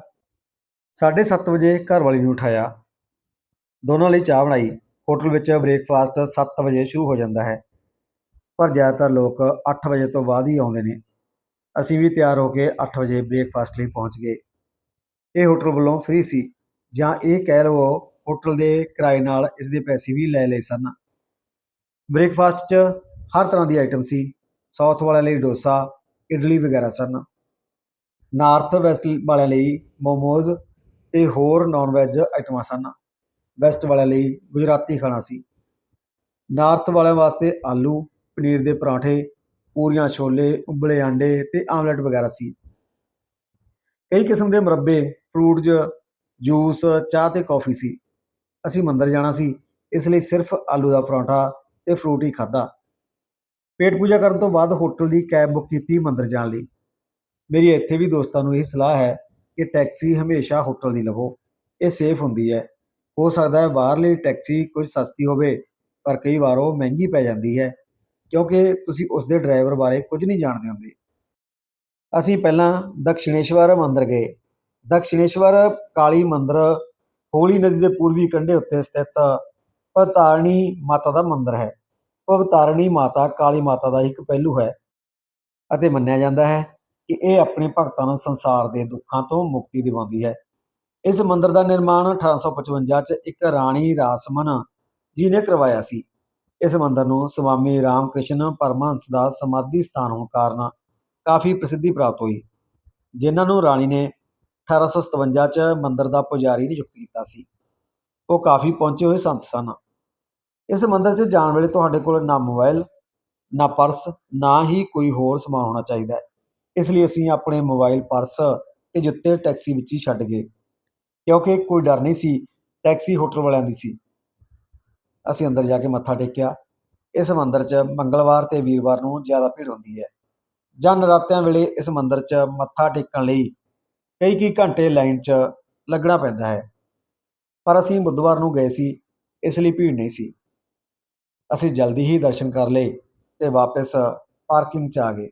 7:30 ਵਜੇ ਘਰ ਵਾਲੀ ਨੂੰ ਉਠਾਇਆ। ਦੋਨਾਂ ਲਈ ਚਾਹ ਬਣਾਈ, ਹੋਟਲ ਵਿੱਚ ਬ੍ਰੇਕਫਾਸਟ 7 ਵਜੇ ਸ਼ੁਰੂ ਹੋ ਜਾਂਦਾ ਹੈ। ਪਰ ਜ਼ਿਆਦਾਤਰ ਲੋਕ 8 ਵਜੇ ਤੋਂ ਬਾਅਦ ਹੀ ਆਉਂਦੇ ਨੇ। ਅਸੀਂ ਵੀ ਤਿਆਰ ਹੋ ਕੇ 8 ਵਜੇ ਬ੍ਰੇਕਫਾਸਟ ਲਈ ਪਹੁੰਚ ਗਏ। ਇਹ ਹੋਟਲ ਵੱਲੋਂ ਫ੍ਰੀ ਸੀ। ਜਾਂ ਇਹ ਕਹਿ ਲਵੋ ਹੋਟਲ ਦੇ ਕਿਰਾਏ ਨਾਲ ਇਸ ਦੇ ਪੈਸੇ ਵੀ ਲੈ ਲਏ ਸਨ। ਬ੍ਰੇਕਫਾਸਟ 'ਚ ਹਰ ਤਰ੍ਹਾਂ ਦੀ ਆਈਟਮ ਸੀ। ਸਾਊਥ ਵਾਲਿਆਂ ਲਈ ਡੋਸਾ, ਇਡਲੀ ਵਗੈਰਾ ਸਨ। ਨਾਰਥ ਵੈਸਟ ਵਾਲਿਆਂ ਲਈ ਮੋਮੋਜ਼ ਤੇ ਹੋਰ ਨਾਨ ਵੈਜ ਆਈਟਮਾਂ ਸਨ। ਵੈਸਟ ਵਾਲਿਆਂ ਲਈ ਗੁਜਰਾਤੀ ਖਾਣਾ ਸੀ। ਨਾਰਥ ਵਾਲਿਆਂ ਵਾਸਤੇ ਆਲੂ ਪਨੀਰ ਦੇ ਪਰਾਂਠੇ, ਪੂਰੀਆਂ ਛੋਲੇ, ਉਬਲੇ ਆਂਡੇ ਤੇ ਆਮਲੇਟ ਵਗੈਰਾ ਸੀ। ਕਈ ਕਿਸਮ ਦੇ ਮੁਰੱਬੇ ਫਰੂਟਸ ਜੂਸ, ਚਾਹ ਤੇ ਕੌਫੀ ਸੀ। ਅਸੀਂ ਮੰਦਰ ਜਾਣਾ ਸੀ, ਇਸ ਲਈ ਸਿਰਫ ਆਲੂ ਦਾ ਪਰੌਂਠਾ ਤੇ ਫਰੂਟ ਹੀ ਖਾਧਾ। ਪੇਟ ਪੂਜਾ ਕਰਨ ਤੋਂ ਬਾਅਦ ਹੋਟਲ ਦੀ ਕੈਬ ਬੁੱਕ ਕੀਤੀ ਮੰਦਰ ਜਾਣ ਲਈ। ਮੇਰੀ ਇੱਥੇ ਵੀ ਦੋਸਤਾਂ ਨੂੰ ਇਹ ਸਲਾਹ ਹੈ ਕਿ ਟੈਕਸੀ ਹਮੇਸ਼ਾ ਹੋਟਲ ਦੀ ਲਵੋ। ਇਹ ਸੇਫ ਹੁੰਦੀ ਹੈ। ਹੋ ਸਕਦਾ ਹੈ ਬਾਹਰਲੀ ਟੈਕਸੀ ਕੁਝ ਸਸਤੀ ਹੋਵੇ, ਪਰ ਕਈ ਵਾਰ ਉਹ ਮਹਿੰਗੀ ਪੈ ਜਾਂਦੀ ਹੈ। ਕਿਉਂਕਿ ਤੁਸੀਂ ਉਸ ਦੇ ਡਰਾਈਵਰ ਬਾਰੇ ਕੁਝ ਨਹੀਂ ਜਾਣਦੇ ਹੁੰਦੇ। ਅਸੀਂ ਪਹਿਲਾਂ ਦਕਸ਼ਿਣੇਸ਼ਵਰ ਮੰਦਿਰ ਗਏ। ਦਕਸ਼ਿਣੇਸ਼ਵਰ ਕਾਲੀ ਮੰਦਿਰ, ਹੋਲੀ ਨਦੀ ਦੇ ਪੂਰਬੀ ਕੰਢੇ ਉੱਤੇ ਸਥਿਤ ਭਵਤਾਰਣੀ ਮਾਤਾ ਦਾ ਮੰਦਿਰ ਹੈ। ਭਵਤਾਰਣੀ ਮਾਤਾ ਕਾਲੀ ਮਾਤਾ ਦਾ ਇੱਕ ਪਹਿਲੂ ਹੈ ਅਤੇ ਮੰਨਿਆ ਜਾਂਦਾ ਹੈ ਕਿ ਇਹ ਆਪਣੇ ਭਗਤਾਂ ਨੂੰ ਸੰਸਾਰ ਦੇ ਦੁੱਖਾਂ ਤੋਂ ਮੁਕਤੀ ਦਿਵਾਉਂਦੀ ਹੈ। ਇਸ ਮੰਦਿਰ ਦਾ ਨਿਰਮਾਣ 1855 ਚ ਇੱਕ ਰਾਣੀ ਰਾਸਮਨ ਜੀ ਨੇ ਕਰਵਾਇਆ ਸੀ। ਇਸ ਮੰਦਰ ਨੂੰ ਸਵਾਮੀ ਰਾਮਕ੍ਰਿਸ਼ਨ ਪਰਮਹੰਸ ਦਾ ਸਮਾਧੀ ਸਥਾਨ ਹੋਣ ਕਾਰਨ ਕਾਫੀ ਪ੍ਰਸਿੱਧੀ ਪ੍ਰਾਪਤ ਹੋਈ, ਜਿਨ੍ਹਾਂ ਨੂੰ ਰਾਣੀ ਨੇ 1857 ਚ ਮੰਦਰ ਦਾ ਪੁਜਾਰੀ ਨਿਯੁਕਤ ਕੀਤਾ ਸੀ। ਉਹ ਕਾਫੀ ਪਹੁੰਚੇ ਹੋਏ ਸੰਤ ਸਨ। ਇਸ ਮੰਦਰ 'ਚ ਜਾਣ ਵੇਲੇ ਤੁਹਾਡੇ ਕੋਲ ਨਾ ਮੋਬਾਈਲ ਨਾ ਪਰਸ, ਨਾ ਹੀ ਕੋਈ ਹੋਰ ਸਮਾਨ ਹੋਣਾ ਚਾਹੀਦਾ ਹੈ। ਇਸ ਲਈ ਅਸੀਂ ਆਪਣੇ ਮੋਬਾਈਲ ਪਰਸ ਤੇ ਜੁੱਤੇ ਟੈਕਸੀ ਵਿੱਚ ਹੀ ਛੱਡ ਗਏ, ਕਿਉਂਕਿ ਕੋਈ ਡਰ ਨਹੀਂ ਸੀ, ਟੈਕਸੀ ਹੋਟਲ ਵਾਲਿਆਂ ਦੀ ਸੀ। ਅਸੀਂ ਅੰਦਰ ਜਾ ਕੇ ਮੱਥਾ ਟੇਕਿਆ। ਇਸ ਮੰਦਿਰ 'ਚ ਮੰਗਲਵਾਰ ਤੇ ਵੀਰਵਾਰ ਨੂੰ ਜ਼ਿਆਦਾ ਭੀੜ ਹੁੰਦੀ ਹੈ। ਜਾਂ ਨਰਾਤਿਆਂ ਵੇਲੇ ਇਸ ਮੰਦਿਰ 'ਚ ਮੱਥਾ ਟੇਕਣ ਲਈ ਕਈ ਕਈ ਘੰਟੇ ਲਾਈਨ 'ਚ ਲੱਗਣਾ ਪੈਂਦਾ ਹੈ। ਪਰ ਅਸੀਂ ਬੁੱਧਵਾਰ ਨੂੰ ਗਏ ਸੀ, ਇਸ ਲਈ ਭੀੜ ਨਹੀਂ ਸੀ। ਅਸੀਂ ਜਲਦੀ ਹੀ ਦਰਸ਼ਨ ਕਰ ਲਏ ਤੇ ਵਾਪਸ ਪਾਰਕਿੰਗ 'ਚ ਆ ਗਏ।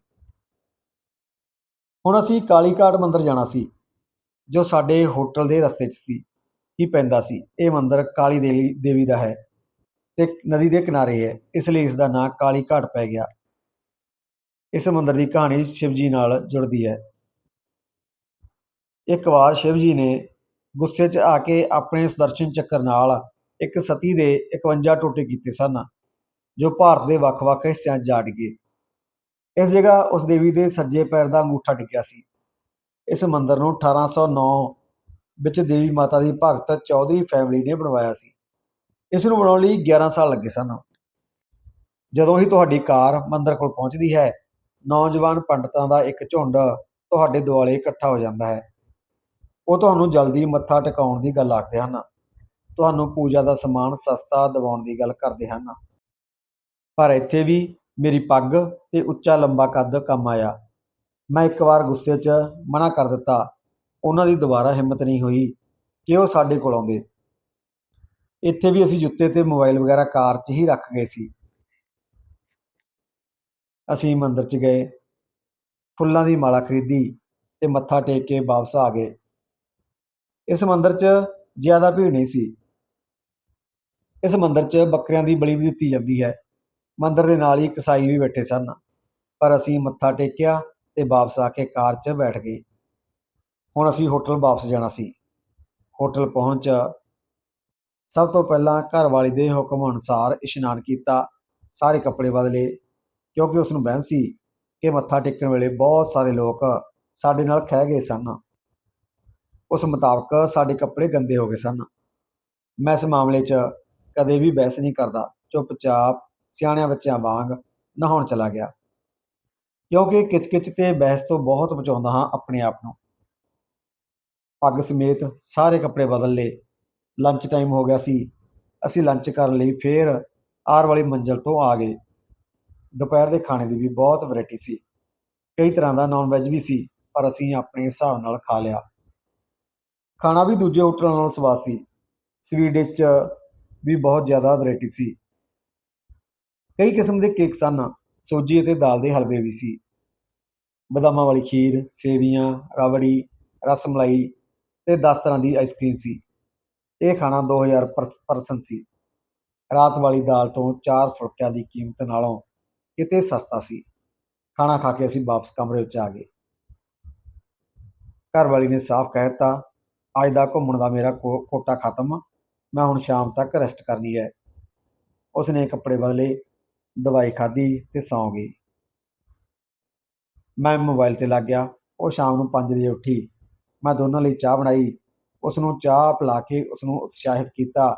ਹੁਣ ਅਸੀਂ ਕਾਲੀਘਾਟ ਮੰਦਿਰ ਜਾਣਾ ਸੀ, ਜੋ ਸਾਡੇ ਹੋਟਲ ਦੇ ਰਸਤੇ 'ਚ ਸੀ, ਹੀ ਪੈਂਦਾ ਸੀ। ਇਹ ਮੰਦਿਰ ਕਾਲੀ ਦੇਵੀ ਦੇਵੀ ਦਾ ਹੈ। ਤੇ ਨਦੀ ਦੇ ਕਿਨਾਰੇ ਹੈ। ਇਸ ਲਈ ਇਸ ਦਾ ਨਾਂ ਕਾਲੀ ਘਾਟ ਪੈ ਗਿਆ। ਇਸ ਮੰਦਰ ਦੀ ਕਹਾਣੀ ਸ਼ਿਵਜੀ ਨਾਲ ਜੁੜਦੀ ਹੈ। ਇੱਕ ਵਾਰ ਸ਼ਿਵਜੀ ਨੇ ਗੁੱਸੇ 'ਚ ਆ ਕੇ ਆਪਣੇ ਸੁਦਰਸ਼ਨ ਚੱਕਰ ਨਾਲ ਇੱਕ ਸਤੀ ਦੇ 51 ਟੋਟੇ ਕੀਤੇ ਸਨ, ਜੋ ਭਾਰਤ ਦੇ ਵੱਖ-ਵੱਖ ਹਿੱਸਿਆਂ 'ਚ ਜਾ ਡਿੱਗੇ। ਇਸ ਜਗ੍ਹਾ ਉਸ ਦੇਵੀ ਦੇ ਸੱਜੇ ਪੈਰ ਦਾ ਅੰਗੂਠਾ ਡਿੱਗਿਆ ਸੀ। ਇਸ ਮੰਦਰ ਨੂੰ 1809 ਵਿੱਚ ਦੇਵੀ ਮਾਤਾ ਦੀ ਭਗਤ ਚੌਧਰੀ ਫੈਮਿਲੀ ਨੇ ਬਣਵਾਇਆ ਸੀ। ਇਸ ਨੂੰ ਬਣਾਉਣ ਲਈ 11 ਸਾਲ ਲੱਗੇ ਸਨ। ਜਦੋਂ ਹੀ ਤੁਹਾਡੀ ਕਾਰ ਮੰਦਰ ਕੋਲ ਪਹੁੰਚਦੀ ਹੈ, ਨੌਜਵਾਨ ਪੰਡਤਾਂ ਦਾ ਇੱਕ ਝੁੰਡ ਤੁਹਾਡੇ ਦੁਆਲੇ ਇਕੱਠਾ ਹੋ ਜਾਂਦਾ ਹੈ। ਉਹ ਤੁਹਾਨੂੰ ਜਲਦੀ ਮੱਥਾ ਟਿਕਾਉਣ ਦੀ ਗੱਲ ਆਖਦੇ ਹਨ। ਤੁਹਾਨੂੰ ਪੂਜਾ ਦਾ ਸਮਾਨ ਸਸਤਾ ਦਿਵਾਉਣ ਦੀ ਗੱਲ ਕਰਦੇ ਹਨ। ਪਰ ਇੱਥੇ ਵੀ ਮੇਰੀ ਪੱਗ ਤੇ ਉੱਚਾ ਲੰਬਾ ਕੱਦ ਕੰਮ ਆਇਆ। ਮੈਂ ਇੱਕ ਵਾਰ ਗੁੱਸੇ 'ਚ ਮਨਾ ਕਰ ਦਿੱਤਾ। ਉਹਨਾਂ ਦੀ ਦੁਬਾਰਾ ਹਿੰਮਤ ਨਹੀਂ ਹੋਈ ਕਿ ਉਹ ਸਾਡੇ ਕੋਲ ਆਉਂਦੇ। ਇੱਥੇ ਵੀ ਅਸੀਂ ਜੁੱਤੇ ਤੇ ਮੋਬਾਈਲ ਵਗੈਰਾ ਕਾਰ 'ਚ ਹੀ ਰੱਖ ਗਏ ਸੀ। ਅਸੀਂ ਮੰਦਿਰ 'ਚ ਗਏ। ਫੁੱਲਾਂ ਦੀ ਮਾਲਾ ਖਰੀਦੀ ਤੇ ਮੱਥਾ ਟੇਕ ਕੇ ਵਾਪਸ ਆ ਗਏ। ਇਸ ਮੰਦਿਰ 'ਚ ਜ਼ਿਆਦਾ ਭੀੜ ਨਹੀਂ ਸੀ। ਇਸ ਮੰਦਿਰ 'ਚ ਬੱਕਰਿਆਂ ਦੀ ਬਲੀ ਵੀ ਦਿੱਤੀ ਜਾਂਦੀ ਹੈ। ਮੰਦਿਰ ਦੇ ਨਾਲ ਹੀ ਕਸਾਈ ਵੀ ਬੈਠੇ ਸਨ। ਪਰ ਅਸੀਂ ਮੱਥਾ ਟੇਕਿਆ ਤੇ ਵਾਪਸ ਆ ਕੇ ਕਾਰ 'ਚ ਬੈਠ ਗਏ। ਹੁਣ ਅਸੀਂ ਹੋਟਲ ਵਾਪਸ ਜਾਣਾ ਸੀ। ਹੋਟਲ ਪਹੁੰਚ ਸਭ ਤੋਂ ਪਹਿਲਾਂ ਘਰਵਾਲੀ ਦੇ ਹੁਕਮ ਅਨੁਸਾਰ ਇਸ਼ਨਾਨ ਕੀਤਾ, ਸਾਰੇ ਕੱਪੜੇ ਬਦਲੇ, ਕਿਉਂਕਿ ਉਸ ਨੂੰ ਵਹਿਮ ਸੀ ਕਿ ਮੱਥਾ ਟੇਕਣ ਵੇਲੇ ਬਹੁਤ ਸਾਰੇ ਲੋਕ ਸਾਡੇ ਨਾਲ ਖਹਿ ਗਏ ਸਨ। ਉਸ ਮੁਤਾਬਕ ਸਾਡੇ ਕੱਪੜੇ ਗੰਦੇ ਹੋ ਗਏ ਸਨ। ਮੈਂ ਇਸ ਮਾਮਲੇ 'ਚ ਕਦੇ ਵੀ ਬਹਿਸ ਨਹੀਂ ਕਰਦਾ। ਚੁੱਪਚਾਪ ਸਿਆਣਿਆਂ ਬੱਚਿਆਂ ਵਾਂਗ ਨਹਾਉਣ ਚਲਾ ਗਿਆ। ਕਿਉਂਕਿ ਕਿਚ-ਕਿਚ ਤੇ ਬਹਿਸ ਤੋਂ ਬਹੁਤ ਬਚਾਉਂਦਾ ਹਾਂ ਆਪਣੇ ਆਪ ਨੂੰ। ਪੱਗ ਸਮੇਤ ਸਾਰੇ ਕੱਪੜੇ ਬਦਲ ਲਏ। ਲੰਚ ਟਾਈਮ ਹੋ ਗਿਆ ਸੀ। ਅਸੀਂ ਲੰਚ ਕਰਨ ਲਈ ਫਿਰ ਆਰ ਵਾਲੀ ਮੰਜ਼ਲ ਤੋਂ ਆ ਗਏ। ਦੁਪਹਿਰ ਦੇ ਖਾਣੇ ਦੀ ਵੀ ਬਹੁਤ ਵੈਰਾਈਟੀ ਸੀ। ਕਈ ਤਰ੍ਹਾਂ ਦਾ ਨਾਨ ਵੈਜ ਵੀ ਸੀ, ਪਰ ਅਸੀਂ ਆਪਣੇ ਹਿਸਾਬ ਨਾਲ ਖਾ ਲਿਆ। ਖਾਣਾ ਵੀ ਦੂਜੇ ਹੋਟਲਾਂ ਨਾਲੋਂ ਸਵਾਦ ਸੀ। ਸਵੀਟ ਡਿਸ਼ 'ਚ ਵੀ ਬਹੁਤ ਜ਼ਿਆਦਾ ਵੈਰਾਈਟੀ ਸੀ। ਕਈ ਕਿਸਮ ਦੇ ਕੇਕ ਸਨ, ਸੂਜੀ ਅਤੇ ਦਾਲ ਦੇ ਹਲਵੇ ਵੀ ਸੀ। ਬਦਾਮਾਂ ਵਾਲੀ ਖੀਰ, ਸੇਵੀਆਂ ਰਬੜੀ ਰਸਮਲਾਈ ਤੇ 10 ਤਰ੍ਹਾਂ ਦੀ ਆਈਸਕ੍ਰੀਮ ਸੀ। ਇਹ ਖਾਣਾ 2000 ਪਰ, ਪਰਸਨ ਸੀ। ਰਾਤ ਵਾਲੀ ਦਾਲ ਤੋਂ ਚਾਰ ਫੁਲਕਿਆਂ ਦੀ ਕੀਮਤ ਨਾਲੋਂ ਕਿਤੇ ਸਸਤਾ ਸੀ। ਖਾਣਾ ਖਾ ਕੇ ਅਸੀਂ ਵਾਪਸ ਕਮਰੇ ਵਿੱਚ ਆ ਗਏ। ਘਰ ਵਾਲੀ ਨੇ ਸਾਫ਼ ਕਹਿ ਦਿੱਤਾ, ਅੱਜ ਦਾ ਘੁੰਮਣ ਦਾ ਮੇਰਾ ਕੋ- ਕੋਟਾ ਖਤਮ, ਮੈਂ ਹੁਣ ਸ਼ਾਮ ਤੱਕ ਰੈਸਟ ਕਰਨੀ ਹੈ। ਉਸਨੇ ਕੱਪੜੇ ਬਦਲੇ, ਦਵਾਈ ਖਾਧੀ ਤੇ ਸੌਂ ਗਈ। ਮੈਂ ਮੋਬਾਈਲ ਤੇ ਲੱਗ ਗਿਆ। ਉਹ ਸ਼ਾਮ ਨੂੰ 5 ਵਜੇ ਉੱਠੀ। ਮੈਂ ਦੋਨਾਂ ਲਈ ਚਾਹ ਬਣਾਈ। ਉਸ ਨੂੰ ਚਾਹ ਪਿਲਾ ਕੇ ਉਸ ਨੂੰ ਉਤਸ਼ਾਹਿਤ ਕੀਤਾ,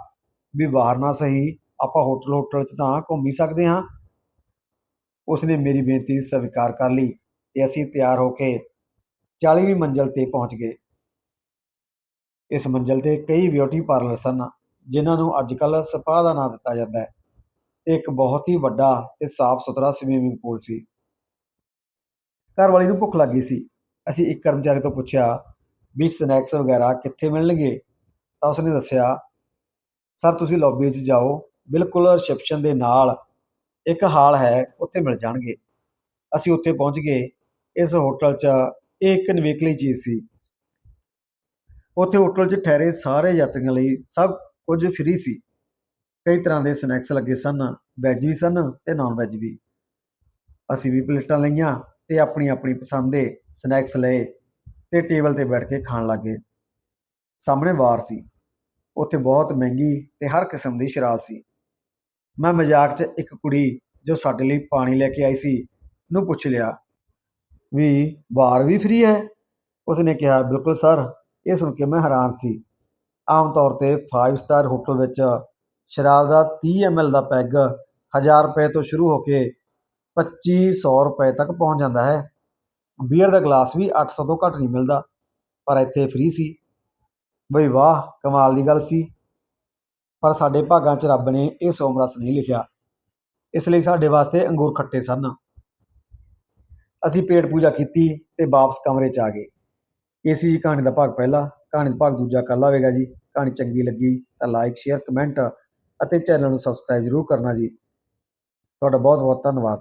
ਵੀ ਬਾਹਰ ਨਾ ਸਹੀ, ਆਪਾਂ ਹੋਟਲ ਹੋਟਲ 'ਚ ਤਾਂ ਘੁੰਮੀ ਸਕਦੇ ਹਾਂ। ਉਸਨੇ ਮੇਰੀ ਬੇਨਤੀ ਸਵੀਕਾਰ ਕਰ ਲਈ ਤੇ ਅਸੀਂ ਤਿਆਰ ਹੋ ਕੇ 40ਵੀਂ ਮੰਜ਼ਲ ਤੇ ਪਹੁੰਚ ਗਏ। ਇਸ ਮੰਜ਼ਲ ਤੇ ਕਈ ਬਿਊਟੀ ਪਾਰਲਰ ਸਨ, ਜਿਨ੍ਹਾਂ ਨੂੰ ਅੱਜ ਕੱਲ੍ਹ ਸਪਾ ਦਾ ਨਾਂ ਦਿੱਤਾ ਜਾਂਦਾ ਹੈ। ਇਹ ਇੱਕ ਬਹੁਤ ਹੀ ਵੱਡਾ ਤੇ ਸਾਫ਼ ਸੁਥਰਾ ਸਵੀਮਿੰਗ ਪੂਲ ਸੀ। ਘਰ ਵਾਲੀ ਨੂੰ ਭੁੱਖ ਲੱਗੀ ਸੀ। ਅਸੀਂ ਇੱਕ ਕਰਮਚਾਰੀ ਤੋਂ ਪੁੱਛਿਆ ਵੀ ਸਨੈਕਸ ਵਗੈਰਾ ਕਿੱਥੇ ਮਿਲਣਗੇ? ਤਾਂ ਉਸਨੇ ਦੱਸਿਆ, ਸਰ, ਤੁਸੀਂ ਲੌਬੀ 'ਚ ਜਾਓ। ਬਿਲਕੁਲ ਰਿਸੈਪਸ਼ਨ ਦੇ ਨਾਲ ਇੱਕ ਹਾਲ ਹੈ, ਉੱਥੇ ਮਿਲ ਜਾਣਗੇ। ਅਸੀਂ ਉੱਥੇ ਪਹੁੰਚ ਗਏ। ਇਸ ਹੋਟਲ 'ਚ ਇਹ ਇੱਕ ਨਵੇਕਲੀ ਚੀਜ਼ ਸੀ। ਉੱਥੇ ਹੋਟਲ 'ਚ ਠਹਿਰੇ ਸਾਰੇ ਯਾਤਰੀਆਂ ਲਈ ਸਭ ਕੁਝ ਫ੍ਰੀ ਸੀ। ਕਈ ਤਰ੍ਹਾਂ ਦੇ ਸਨੈਕਸ ਲੱਗੇ ਸਨ ਵੈਜ ਵੀ ਸਨ ਤੇ ਨਾਨ ਵੈਜ ਵੀ। ਅਸੀਂ ਵੀ ਪਲੇਟਾਂ ਲਈਆਂ ਤੇ ਆਪਣੀ ਆਪਣੀ ਪਸੰਦ ਦੇ ਸਨੈਕਸ ਲਏ। ਤੇ ਟੇਬਲ ਤੇ ਬੈਠ ਕੇ ਖਾਣ ਲੱਗੇ ਸਾਹਮਣੇ ਬਾਰ ਸੀ। ਉੱਥੇ ਬਹੁਤ ਮਹਿੰਗੀ ਤੇ ਹਰ ਕਿਸਮ ਦੀ ਸ਼ਰਾਬ ਸੀ। ਮੈਂ ਮਜ਼ਾਕ 'ਚ ਇੱਕ ਕੁੜੀ ਜੋ ਸਾਡੇ ਲਈ ਪਾਣੀ ਲੈ ਕੇ ਆਈ ਸੀ ਨੂੰ ਪੁੱਛ ਲਿਆ, ਵੀ ਬਾਰ ਵੀ ਫ੍ਰੀ ਹੈ? ਉਸਨੇ ਕਿਹਾ, ਬਿਲਕੁਲ ਸਰ, ਇਹ ਸੁਣ ਕੇ ਮੈਂ ਹੈਰਾਨ ਸੀ। ਆਮ ਤੌਰ ਤੇ 5 ਸਟਾਰ ਹੋਟਲ ਵਿੱਚ ਸ਼ਰਾਬ ਦਾ 30 ml ਦਾ ਪੈਗ 1000 ਰੁਪਏ ਤੋਂ ਸ਼ੁਰੂ ਹੋ ਕੇ 2500 ਰੁਪਏ ਤੱਕ ਪਹੁੰਚ ਜਾਂਦਾ ਹੈ। ਬੀਅਰ ਦਾ ਗਲਾਸ ਵੀ 800 ਤੋਂ ਘੱਟ ਨਹੀਂ ਮਿਲਦਾ, ਪਰ ਇੱਥੇ ਫ੍ਰੀ ਸੀ। ਬਈ ਵਾਹ, ਕਮਾਲ ਦੀ ਗੱਲ ਸੀ। ਪਰ ਸਾਡੇ ਭਾਗਾਂ 'ਚ ਰੱਬ ਨੇ ਇਹ ਸੋਮਰਸ ਨਹੀਂ ਲਿਖਿਆ। ਇਸ ਲਈ ਸਾਡੇ ਵਾਸਤੇ ਅੰਗੂਰ ਖੱਟੇ ਸਨ। ਅਸੀਂ ਪੇਟ ਪੂਜਾ ਕੀਤੀ ਤੇ ਵਾਪਸ ਕਮਰੇ 'ਚ ਆ ਗਏ। ਇਹ ਸੀ ਜੀ ਕਹਾਣੀ ਦਾ ਭਾਗ ਪਹਿਲਾ। ਕਹਾਣੀ ਦਾ ਭਾਗ ਦੂਜਾ ਕੱਲ੍ਹ ਆਵੇਗਾ ਜੀ। ਕਹਾਣੀ ਚੰਗੀ ਲੱਗੀ ਤਾਂ ਲਾਈਕ ਸ਼ੇਅਰ ਕਮੈਂਟ ਅਤੇ ਚੈਨਲ ਨੂੰ ਸਬਸਕ੍ਰਾਈਬ ਜ਼ਰੂਰ ਕਰਨਾ ਜੀ। ਤੁਹਾਡਾ ਬਹੁਤ ਬਹੁਤ ਧੰਨਵਾਦ।